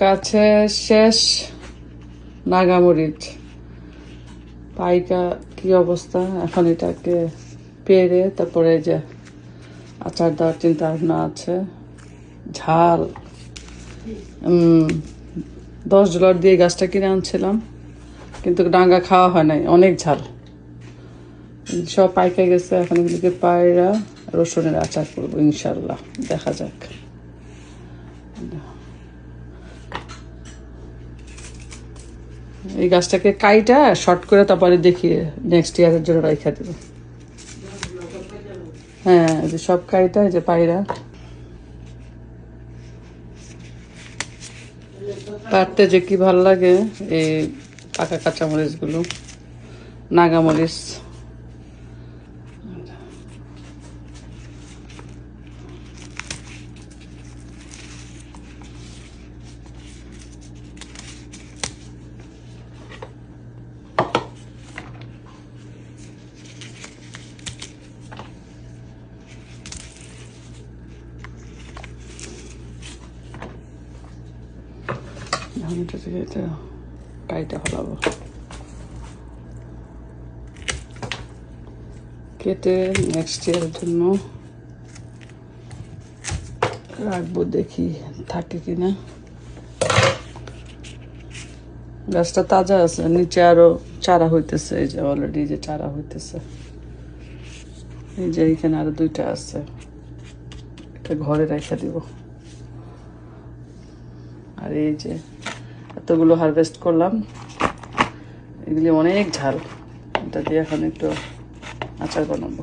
গাছে শেষ নাগামরিচ। পাইকা কি অবস্থা? এখন এটাকে পেরে তারপরে যে আচার দেওয়ার চিন্তা ভাবনা আছে। ঝাল। দশ ডলার দিয়ে গাছটা কিনে আনছিলাম, কিন্তু ডাঙ্গা খাওয়া হয় নাই, অনেক ঝাল। সব পাইকা গেছে, এখন এগুলিকে পায়রা, রসুনের আচার করব ইনশাল্লাহ দেখা যাক। এই গাছটাকে কাইটা, শর্ট করে তারপরে দেখি নেক্সট ইয়ারের জন্য রাইখা দেবো। হ্যাঁ যে সব কাইটা যে পায়রা। পাটতে যে কি ভালো লাগে, এই পাকা কাঁচামরিচগুলো নাগামরিচ এটা থেকে এটা কাইটা ফেলাবো কেটে নেক্সট ইয়ারের জন্য রাখব দেখি থাকে কিনা গাছটা তাজা আছে, নিচে আরও চারা হইতেছে, এই যে অলরেডি যে চারা হইতেছে। এই যে এখানে আরও দুইটা আছে, এটা ঘরে রেখে দিব। আর এই যে এতগুলো হারভেস্ট করলাম। এগুলি অনেক ঝাল। এটা দিয়ে এখন একটু আচার বানাবো।